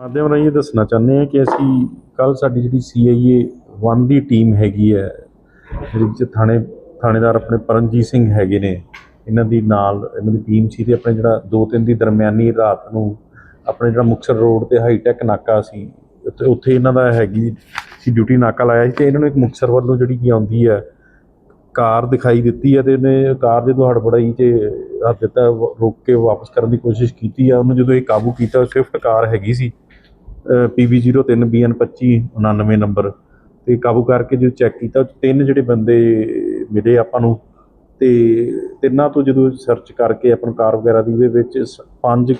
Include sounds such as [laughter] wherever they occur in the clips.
ਮਾਧਿਅਮ ਰਾਹੀਂ ਇਹ ਦੱਸਣਾ ਚਾਹੁੰਦੇ ਹਾਂ ਕਿ ਅਸੀਂ ਕੱਲ ਸਾਡੀ ਜਿਹੜੀ ਸੀਆਈਏ 1 ਦੀ ਟੀਮ ਹੈਗੀ ਹੈ ਜਿਹਦੇ ਵਿੱਚ ਥਾਣੇ, ਥਾਣੇਦਾਰ ਆਪਣੇ ਪਰਮਜੀਤ ਸਿੰਘ ਹੈਗੇ ਨੇ, ਇਹਨਾਂ ਦੀ ਨਾਲ ਇਹਨਾਂ ਦੀ ਟੀਮ ਸੀ ਤੇ ਆਪਣੇ ਜਿਹੜਾ 2-3 ਦੀ ਦਰਮਿਆਨੀ ਰਾਤ ਨੂੰ ਆਪਣੇ ਜਿਹੜਾ ਮੁਕਤਸਰ ਰੋਡ ਤੇ ਹਾਈਟੈਕ ਨਾਕਾ ਸੀ, ਉੱਥੇ ਉੱਥੇ ਇਹਨਾਂ ਦਾ ਹੈਗੀ ਸੀ ਡਿਊਟੀ ਨਾਕਾ ਲਾਇਆ ਸੀ ਤੇ ਇਹਨਾਂ ਨੂੰ ਇੱਕ ਮੁਕਤਸਰ ਵੱਲੋਂ ਜਿਹੜੀ ਕੀ ਆਉਂਦੀ ਹੈ, ਕਾਰ ਦਿਖਾਈ ਦਿੱਤੀ ਹੈ ਤੇ ਇਹਨੇ ਕਾਰ ਜਦੋਂ ਤੋਂ ਹੜਬੜਾਈ 'ਚ ਹੱਥ ਦਿੱਤਾ ਵ- ਰੋਕ ਕੇ ਵਾਪਸ ਕਰਨ ਦੀ ਕੋਸ਼ਿਸ਼ ਕੀਤੀ ਆ, ਉਹਨੂੰ ਜਦੋਂ ਇਹ ਕਾਬੂ ਕੀਤਾ ਸਵਿਫਟ ਕਾਰ ਹੈਗੀ ਸੀ। PB03 BN2599 ਨੰਬਰ ਤੇ ਕਾਬੂ ਕਰਕੇ ਜਦੋਂ ਚੈੱਕ ਕੀਤਾ, ਤਿੰਨ ਜਿਹੜੇ ਬੰਦੇ ਮਿਲੇ ਆਪਾਂ ਨੂੰ, ਤੇ ਤਿੰਨਾਂ ਤੋਂ ਜਦੋਂ ਸਰਚ ਕਰਕੇ ਆਪਾਂ ਕਾਰ ਵਗੈਰਾ ਦੀ, ਉਹਦੇ ਵਿੱਚ ਸ- ਪੰਜ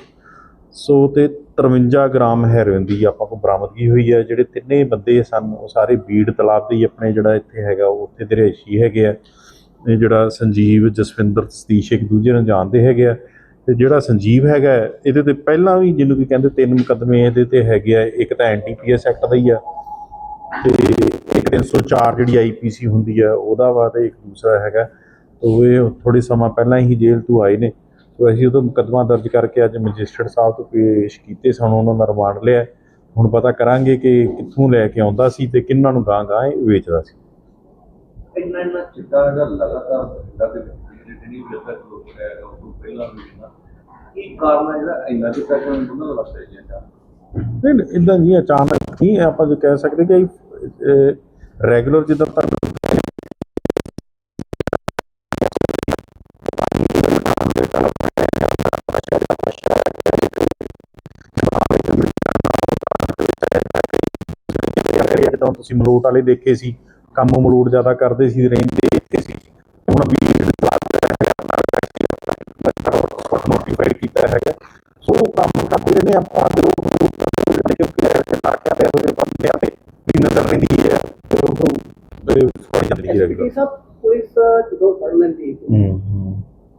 ਸੌ ਤੇ 53 ਗ੍ਰਾਮ ਹੈਰੋਇਨ ਦੀ ਆਪਾਂ ਕੋਲ ਬਰਾਮਦਗੀ ਹੋਈ ਹੈ। ਜਿਹੜੇ ਤਿੰਨੇ ਬੰਦੇ ਸਨ, ਉਹ ਸਾਰੇ ਬੀੜ ਤਲਾਬ ਦੇ ਹੀ ਆਪਣੇ ਜਿਹੜਾ ਇੱਥੇ ਹੈਗਾ, ਉਹ ਉੱਥੇ ਦੇ ਰਿਹਾਇਸ਼ੀ ਹੈਗੇ ਆ। ਇਹ ਜਿਹੜਾ ਸੰਜੀਵ ਜਸਵਿੰਦਰ ਸਤੀਸ਼ ਇੱਕ ਦੂਜੇ ਨੂੰ ਜਾਣਦੇ ਹੈਗੇ ਆ। ਤੇ ਜਿਹੜਾ ਸੰਜੀਵ ਹੈਗਾ ਇਹਦੇ ਤੇ ਪਹਿਲਾਂ ਵੀ ਜਿਹਨੂੰ ਕਿ ਕਹਿੰਦੇ ਤਿੰਨ ਮੁਕੱਦਮੇ ਇਹਦੇ ਤੇ ਹੈਗੇ ਆ, ਇੱਕ ਤਾਂ ਐਨਟੀਪੀਐਸ ਐਕਟ ਦਾ ਹੀ ਆ, ਤੇ ਇੱਕ 304 ਜਿਹੜੀ ਆਈਪੀਸੀ ਹੁੰਦੀ ਆ, ਉਹਦਾ ਵਾ ਤੇ ਇੱਕ ਦੂਸਰਾ ਹੈਗਾ, ਤੋ ਇਹ ਥੋੜੀ ਸਮਾਂ ਪਹਿਲਾਂ ਹੀ ਜੇਲ੍ਹ ਤੋਂ ਆਏ ਨੇ, ਤੋ ਅਸੀਂ ਉਹਦਾ ਮੁਕੱਦਮਾ ਦਰਜ ਕਰਕੇ ਅੱਜ ਮੈਜਿਸਟਰੇਟ ਸਾਹਿਬ ਤੋਂ ਪੇਸ਼ ਕੀਤੇ ਸਾਨੂੰ, ਉਹਨਾਂ ਦਾ ਰਿਮਾਂਡ ਲਿਆ, ਹੁਣ ਪਤਾ ਕਰਾਂਗੇ ਕਿ ਕਿੱਥੋਂ ਲੈ ਕੇ ਆਉਂਦਾ ਸੀ ਤੇ ਕਿੰਨਾਂ ਨੂੰ ਗਾਂ ਗਾਂ ਇਹ ਵੇਚਦਾ ਸੀ। ਇੰਨਾ ਇੰਨਾ ਚਿੱਟਾ ਲਗਾਤਾਰ ਬਠਿੰਡਾ ਦੇ ਵਿੱਚ ਜਿਹੜੇ ਨਹੀਂ ਵੀ ਤੱਕ ਲੋਕ ਰਿਹਾ ਹੈਗਾ ਉਹ ਤੋਂ ਪਹਿਲਾਂ ਵੀ ਨਾ ਕੀ ਕਾਰਨ ਹੈ ਜਿਹੜਾ ਇੰਨਾ ਚਿੱਟਾ ਕਿਉਂ ਉਹਨਾਂ ਦਾ ਲੱਗ ਰਿਹਾ ਜਾਂਦਾ ਨਹੀਂ ਨਹੀਂ, ਇਦਾਂ ਨਹੀਂ ਅਚਾਨਕ ਨਹੀਂ ਆਪਾਂ ਜੋ ਕਹਿ ਸਕਦੇ ਕਿ ਰੈਗੂਲਰ ਜਿੱਦਾਂ ਤੱਕ ਜਦੋਂ ਤੁਸੀਂ ਮਲੋਟ ਵਾਲੇ ਦੇਖੇ ਸੀ ਕੰਮ ਮਲੋਟ ਜ਼ਿਆਦਾ ਕਰਦੇ ਸੀ ਰਹਿੰਦੇ ਇੱਥੇ ਸੀ ਹੁਣ ਵੀ ਨੋਟੀਫਾਈਡ ਕਰਦੇ ਨੇ ਆਪਾਂ ਵਿੱਚ ਕਿਉਂਕਿ ਨਾਕਿਆਂ ਤੇ ਉਹਦੇ ਬੰਦਿਆਂ ਤੇ ਵੀ ਨਜ਼ਰ ਰਹਿੰਦੀ ਹੈ ਉਹ ਫੜ ਜਾਂਦੀ ਹੈ ਇਹ ਸਭ ਪੁਲਿਸ ਜਦੋਂ ਫੜ ਲੈਂਦੀ ਹੈ,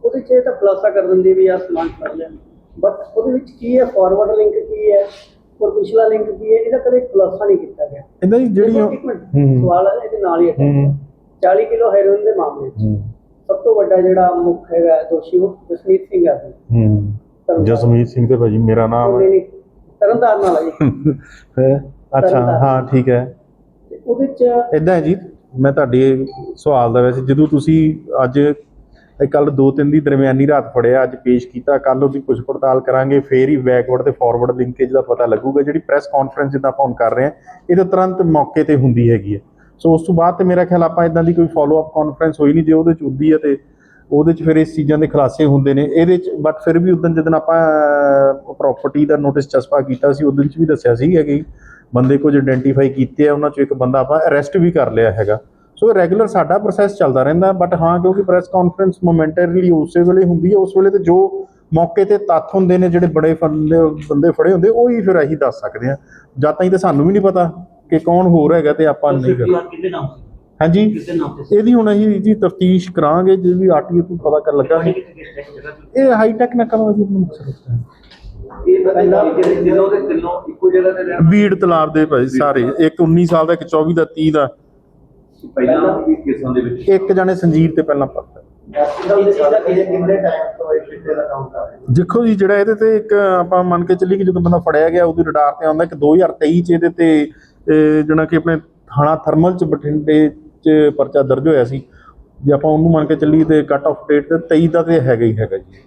ਉਹਦੇ 'ਚ ਤਾਂ ਖੁਲਾਸਾ ਕਰ ਦਿੰਦੀ ਵੀ ਆਹ ਸਮਾਨ ਫੜ ਲਿਆ। ਬਟ ਉਹਦੇ ਵਿੱਚ ਕੀ ਹੈ? ਫਾਰਵਰਡ ਲਿੰਕ ਕੀ ਹੈ? ਔਰ ਪਿਛਲਾ ਲਿੰਕ ਕੀ ਹੈ? ਇਹਦਾ ਕਦੇ ਖੁਲਾਸਾ ਨਹੀਂ ਕੀਤਾ ਗਿਆ। ਇਹਦਾ ਜੀ ਜਿਹੜੀ। ਸਵਾਲ ਹੈ ਇਹਦੇ ਨਾਲ ਹੀ ਹੂੰ। ਹੈ। 40 ਕਿਲੋ ਹੈਰੋਇਨ ਦੇ ਮਾਮਲੇ 'ਚ ਸਭ ਤੋਂ ਵੱਡਾ ਜਿਹੜਾ ਮੁੱਖ ਹੈਗਾ ਦੋਸ਼ੀ ਉਹ ਜਸਮੀਤ ਸਿੰਘ ਹੈ। ਹੂੰ। ਜਸਮੀਤ ਸਿੰਘ ਤੇ ਭਾਜੀ ਮੇਰਾ ਨਾਮ ਹੈ। ਤਰਨਤਾਰਨ ਵਾਲਾ ਜੀ। [laughs] ਹੈ? ਅੱਛਾ ਹਾਂ ਠੀਕ ਹੈ। ਉਹਦੇ 'ਚ ਇਦਾਂ ਹੈ ਜੀ ਮੈਂ ਤੁਹਾਡੇ ਸਵਾਲ ਦਾ ਵੈਸੇ ਜਦੋਂ ਤੁਸੀਂ ਅੱਜ ਕੱਲ ਦੋ ਤਿੰਨ ਦੀ ਦਰਮਿਆਨੀ ਰਾਤ ਫੜਿਆ ਅੱਜ ਪੇਸ਼ ਕੀਤਾ ਕੱਲ ਉਹਦੀ ਪੁੱਛ ਪੜਤਾਲ ਕਰਾਂਗੇ ਫੇਰ ਹੀ ਬੈਕਵਰਡ ਤੇ ਫਾਰਵਰਡ ਲਿੰਕੇਜ ਦਾ ਪਤਾ ਲੱਗੂਗਾ ਜਿਹੜੀ ਪ੍ਰੈਸ ਕਾਨਫਰੰਸ ਜਿੱਦਾਂ ਆਪਾਂ ਹੁਣ ਕਰ ਰਹੇ ਹਾਂ ਇਹ ਤਾਂ ਤੁਰੰਤ ਮੌਕੇ ਤੇ ਹੁੰਦੀ ਹੈਗੀ ਹੈ। ਸੋ ਉਸ ਤੋਂ ਬਾਅਦ ਤੇ ਮੇਰਾ ਖਿਆਲ ਆਪਾਂ ਇਦਾਂ ਦੀ ਕੋਈ ਫਾਲੋ ਅਪ ਕਾਨਫਰੰਸ ਹੋਈ ਨਹੀਂ ਜੇ ਉਹਦੇ ਚ ਹੁੰਦੀ ਹੈ ਤੇ ਉਹਦੇ ਚ ਫਿਰ ਇਸ ਚੀਜ਼ਾਂ ਦੇ ਖੁਲਾਸੇ ਹੁੰਦੇ ਨੇ। ਇਹਦੇ ਚ ਬਟ ਫਿਰ ਵੀ ਉਦੋਂ ਜਦੋਂ ਆਪਾਂ ਪ੍ਰਾਪਰਟੀ ਦਾ ਨੋਟਿਸ ਚਸਪਾ ਕੀਤਾ ਸੀ ਉਦੋਂ ਚ ਵੀ ਦੱਸਿਆ ਸੀਗਾ ਕਿ ਬੰਦੇ ਕੁਝ ਆਇਡੈਂਟੀਫਾਈ ਕੀਤੇ ਆ ਉਹਨਾਂ ਚੋਂ ਇੱਕ ਬੰਦਾ ਆਪਾਂ ਅਰੈਸਟ ਵੀ ਕਰ ਲਿਆ ਹੈਗਾ। ਸੋ ਰੈਗੂਲਰ ਸਾਡਾ ਪ੍ਰੋਸੈਸ ਚੱਲਦਾ ਰਹਿੰਦਾ ਬਟ ਹਾਂ ਕਿਉਂਕਿ ਪ੍ਰੈਸ ਕਾਨਫਰੰਸ ਮੋਮੈਂਟਰੀਲੀ ਉਸੇ ਵੇਲੇ ਹੁੰਦੀ ਹੈ ਉਸ ਵੇਲੇ ਤੇ ਜੋ ਮੌਕੇ ਤੇ ਤੱਥ ਹੁੰਦੇ ਨੇ ਜਿਹੜੇ ਬੜੇ ਬੰਦੇ ਫੜੇ ਹੁੰਦੇ ਉਹ ਹੀ ਫਿਰ ਅਸੀਂ ਦੱਸ ਸਕਦੇ ਆ। ਜਦ ਤਾਈਂ ਤਾਂ ਸਾਨੂੰ ਵੀ ਨਹੀਂ ਪਤਾ ਕਿ ਕੌਣ ਹੋਰ ਹੈਗਾ ਤੇ ਆਪਾਂ ਨਹੀਂ ਕਰ ਕਿਹਦੇ ਨਾਮ ਸੀ? ਹਾਂਜੀ। ਇਹਦੀ ਹੁਣ ਅਸੀਂ ਜੀ ਤਫਤੀਸ਼ ਕਰਾਂਗੇ ਜੇ ਵੀ ਆਰਟੀਓ ਤੋਂ ਪਤਾ ਕਰ ਲੱਗਾ ਇਹ ਹਾਈ ਟੈਕ ਨਾ ਕਰਵਾ ਜੀ ਰਹਿਣ ਬੀੜ ਤਲਾਬ ਦੇ ਭਾਈ ਸਾਰੇ ਇੱਕ 19 ਸਾਲ ਦਾ ਇੱਕ 24 ਦਾ 30 ਦਾ। ਪਹਿਲਾਂ ਵੀ ਕੇਸਾਂ ਦੇ ਵਿੱਚ? ਇੱਕ ਜਣੇ ਸੰਜੀਵ ਤੇ ਪਹਿਲਾਂ ਪਰਤਾ। ਕਿੰਨੇ ਟਾਈਮ ਤੋਂ ਇਹ ਚਿੱਟੇ ਦਾ ਕੰਮ ਕਰ ਰਹੇ ਦੇਖੋ ਜੀ ਜਿਹੜਾ ਇਹਦੇ ਤੇ ਇੱਕ ਆਪਾਂ ਮੰਨ ਕੇ ਚੱਲੀ ਕਿ ਜਦੋਂ ਬੰਦਾ ਫੜਿਆ ਗਿਆ ਉਹਦੀ ਰਡਾਰ ਤੇ ਆਉਂਦਾ ਕਿ 2023 ਚ ਇਹਦੇ ਤੇ ਜਿਹੜਾ ਕਿ ਆਪਣੇ ਥਾਣਾ ਥਰਮਲ ਚ ਬਠਿੰਡੇ ਚ ਪਰਚਾ ਦਰਜ ਹੋਇਆ ਸੀ। ਜੇ ਆਪਾਂ ਉਹਨੂੰ ਮੰਨ ਕੇ ਚੱਲੀ ਤੇ ਕੱਟ ਆਫ ਡੇਟ ਤੇ 23 ਦਾ ਤੇ ਹੈਗਾ ਹੀ ਹੈਗਾ ਜੀ।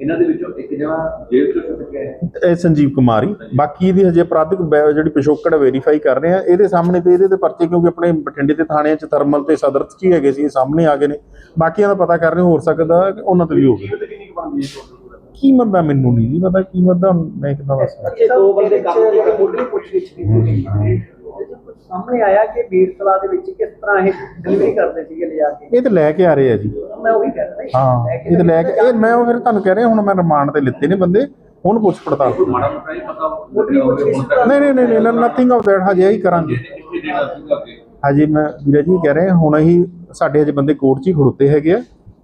ਇਹਨਾਂ ਦੇ ਵਿੱਚੋਂ ਇੱਕ ਜਣਾ ਜੇਲ੍ਹ ਤੋਂ ਛੁੱਟ ਗਿਆ ਹੈ। ਇਹ ਸੰਜੀਵ ਕੁਮਾਰੀ ਬਾਕੀ ਇਹਦੀ ਹਜੇ ਅਪਰਾਧਿਕ ਜਿਹੜੀ ਪਿਛੋਕੜ ਵੈਰੀਫਾਈ ਕਰ ਰਹੇ ਆ ਇਹਦੇ ਸਾਹਮਣੇ ਤੇ ਇਹਦੇ ਤੇ ਪਰਚੇ ਕਿਉਂਕਿ ਆਪਣੇ ਬਠਿੰਡੇ ਦੇ ਥਾਣੇ ਚ ਥਰਮਲ ਤੇ ਸਦਰ ਚ ਹੀ ਹੈਗੇ ਸੀ ਇਹ ਸਾਹਮਣੇ ਆ ਗਏ ਨੇ। ਬਾਕੀਆਂ ਦਾ ਪਤਾ ਕਰ ਰਹੇ ਹੋ ਸਕਦਾ ਉਹਨਾਂ ਤੇ ਵੀ ਹੈ ਟੋਟਲ ਕੀਮਤ ਦਾ ਮੈਨੂੰ ਨਹੀਂ ਜੀ ਪਤਾ ਕੀਮਤ ਦਾ ਮੈਂ ਕਿਦਾਂ ਦੱਸਾਂ? ਇਹ ਦੋ ਬੰਦੇ ਕੰਮ ਤੇ ਮੁੱਢਲੀ ਪੁੱਛਗਿੱਛ ਕੀਤੀ ਸਾਹਮਣੇ ਆਇਆ ਕਿ ਤਲਾ ਦੇ ਵਿੱਚ ਕਿਸ ਤਰ੍ਹਾਂ ਇਹ ਡਿਲੀਵਰੀ ਕਰਦੇ ਸੀਗੇ ਲਿਜਾ ਕੇ। ਇਹ ਤੇ ਲੈ ਕੇ ਆ ਰਹੇ ਆ ਜੀ। ਮੈਂ ਉਹੀ ਕਹਿ ਰਿਹਾ। ਹਾਂ ਇਹ ਤੇ ਲੈ ਕੇ ਇਹ ਮੈਂ ਉਹ ਫਿਰ ਤੁਹਾਨੂੰ ਕਹਿ ਰਿਹਾ ਹੁਣ ਮੈਂ ਰਿਮਾਂਡ ਤੇ ਲਿੱਤੇ ਨੇ ਬੰਦੇ ਹੁਣ ਪੁੱਛ ਪੜਤਾਲ ਹੀ ਨਹੀਂ ਨਹੀਂ ਨਹੀਂ ਨਹੀਂ ਨਥਿੰਗ ਆਫ ਦੈਟ ਹਜੇ ਹੀ ਕਰਾਂਗੇ। ਹਜੇ ਮੈਂ ਵੀਰੇ ਜੀ ਕਹਿ ਰਹੇ ਹੁਣ ਅਸੀਂ ਸਾਡੇ ਹਜੇ ਬੰਦੇ ਕੋਰਟ 'ਚ ਹੀ ਖੜੋਤੇ ਹੈਗੇ ਆ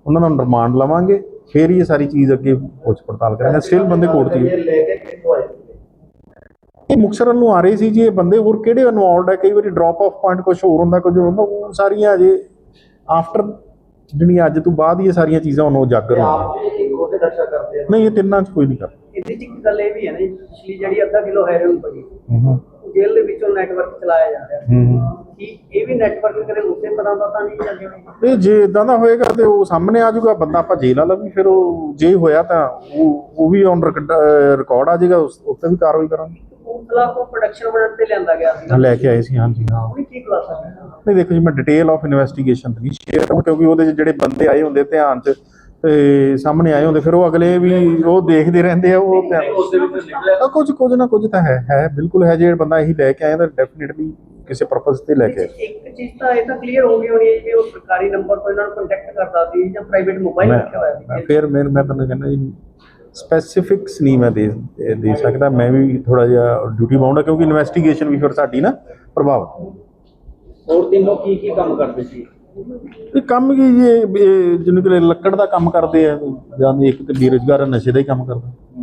ਉਹਨਾਂ ਦਾ ਰਿਮਾਂਡ ਲਵਾਂਗੇ ਫਿਰ ਹੀ ਇਹ ਸਾਰੀ ਚੀਜ਼ ਅੱਗੇ ਪੁੱਛ ਪੜਤਾਲ ਕਰਾਂਗੇ ਸਟਿਲ ਬੰਦੇ ਕੋਰਟ 'ਚ ਹੀ। ਲੈ ਕੇ ਕਿੱਥੋਂ ਆਏ? ਸੀਗੇ? ਇਹ ਮੁਕਸਰ ਨੂੰ ਆ ਰਹੇ ਸੀ ਜੀ ਇਹ ਬੰਦੇ ਹੋਰ ਕਿਹੜੇ ਇਨਵੋਲਡ ਹੈ ਕਈ ਵਾਰੀ ਡ੍ਰੌਪ ਆਫ ਪੁਆਇੰਟ ਕੁਝ ਹੋਰ ਹੁੰਦਾ ਕੁਝ ਹੁੰਦਾ ਉਹ ਸਾਰੀਆਂ ਅਜੇ ਆਫਟਰ ਜਿਹੜੀ ਅੱਜ ਤੋਂ ਬਾਅਦ ਹੀ ਇਹ ਸਾਰੀਆਂ ਚੀਜ਼ਾਂ ਹੁਣ ਉਜਾਗਰ ਹੋਣਗੀਆਂ ਉਹਦੇ ਨਸ਼ਾ ਕਰਦੇ ਆ। ਨਹੀਂ ਇਹ ਤਿੰਨਾਂ 'ਚ ਕੋਈ ਨਹੀਂ ਕਰਦਾ। ਇਹਦੇ 'ਚ ਇੱਕ ਗੱਲ ਇਹ ਵੀ ਹੈ ਨਾ ਜੀ, ਪਿਛਲੀ ਜਿਹੜੀ ਅੱਧਾ ਕਿਲੋ ਹੈਰੋਇਨ ਪਈ ਹੂੰ ਜੇਲ੍ਹ ਦੇ ਵਿੱਚੋਂ ਨੈਟਵਰਕ ਚਲਾਇਆ ਜਾ ਰਿਹਾ। ਹੂੰ ਕੀ ਇਹ ਵੀ ਨੈਟਵਰਕ ਕਦੇ ਉਸੇ ਤਰ੍ਹਾਂ ਦਾ ਤਾਂ ਨਹੀਂ ਚੱਲ ਇਹ ਜੇ ਇਦਾਂ ਦਾ ਹੋਏਗਾ ਤੇ ਉਹ ਸਾਹਮਣੇ ਆ ਜਾਊਗਾ ਬੰਦਾ ਆਪਾਂ ਜੇਲ੍ਹ ਵਾਲਾ ਵੀ ਫਿਰ ਉਹ ਜੇ ਹੋਇਆ ਤਾਂ ਉਹ ਉਹ ਵੀ ਔਨ ਰਿਕਾਰਡ ਆ ਜਾਏਗਾ ਉਸ ਉੱਤੇ ਵੀ ਕਾਰਵਾਈ ਕਰਾਂਗੇ। ਕਪੂਰਥਲਾ ਤੋਂ ਪ੍ਰੋਡਕਸ਼ਨ ਬਣਨ ਤੇ ਲਿਆਂਦਾ ਗਿਆ ਸੀ ਲੈ ਕੇ ਆਏ ਸੀ ਹਾਂਜੀ ਹਾਂ। ਉਹਨੇ ਕੀ ਖੁਲਾਸਾ ਕੀਤਾ ਨਹੀਂ ਦੇਖੋ ਜੀ ਮੈਂ ਡਿਟੇਲ ਆਫ ਇਨਵੈਸਟੀਗੇਸ਼ਨ ਨਹੀਂ ਸ਼ੇਅਰ ਕਰਾਂ ਕਿਉਂਕਿ ਉਹਦੇ 'ਚ ਜਿਹੜੇ ਬੰਦੇ ਆਏ ਹੁੰਦੇ ਧਿਆਨ 'ਚ ਤੇ ਸਾਹਮਣੇ ਆਏ ਹੁੰਦੇ ਫਿਰ ਉਹ ਅਗਲੇ ਵੀ ਉਹ ਦੇਖਦੇ ਰਹਿੰਦੇ ਆ ਉਹ ਉਸ ਦੇ ਵਿੱਚ ਨਿਕਲਿਆ ਤਾਂ ਕੁਝ ਕੁਝ ਨਾ ਕੁਝ ਤਾਂ ਹੈ ਹੈ ਬਿਲਕੁਲ ਹੈ ਜੇ ਬੰਦਾ ਇਹੀ ਲੈ ਕੇ ਆਇਆ ਤਾਂ ਡੈਫੀਨਿਟਲੀ ਕਿਸੇ ਪਰਪਸ ਤੇ ਲੈ ਕੇ ਆਇਆ। ਇੱਕ ਚੀਜ਼ ਤਾਂ ਇਹ ਤਾਂ ਕਲੀਅਰ ਹੋ ਗਈ ਹੋਣੀ ਹੈ ਕਿ ਉਹ ਸਰਕਾਰੀ ਨੰਬਰ ਤੋਂ ਇਹਨਾਂ ਨੂੰ ਕੰਟੈਕਟ ਕਰਦਾ ਸੀ ਜਾਂ ਪ੍ਰਾਈਵੇਟ ਮੋਬਾਈਲ ਰੱਖਿਆ ਹੋਇਆ ਸੀ। ਫਿਰ ਮੈਂ ਮੈਂ ਤੁਹਾਨੂੰ ਕਹਿੰਦਾ ਜੀ ਸਪੈਸਿਫਿਕਸ ਨਹੀਂ ਮੈਂ ਦੇ ਦੇ ਸਕਦਾ। ਮੈਂ ਵੀ ਥੋੜਾ ਜਿਹਾ ਡਿਊਟੀ ਬਾਉਂਡ ਆ ਕਿਉਂਕਿ ਇਨਵੈਸਟੀਗੇਸ਼ਨ ਵੀ ਫਿਰ ਸਾਡੀ ਨਾ ਪ੍ਰਭਾਵਿਤ ਹੋਰ ਤਿੰਨੋਂ ਕੀ ਕੀ ਕੰਮ ਕਰਦੇ ਸੀ? ਇਹ ਕੰਮ ਕੀ ਜੀ ਇਹ- ਜਿਹਨੂੰ ਕਿ ਲੱਕੜ ਦਾ ਕੰਮ ਕਰਦੇ ਆ ਜਾਂ ਇੱਕ ਤੇ ਬੇਰੁਜ਼ਗਾਰ ਨਸ਼ੇ ਦਾ ਹੀ ਕੰਮ ਕਰਦਾ।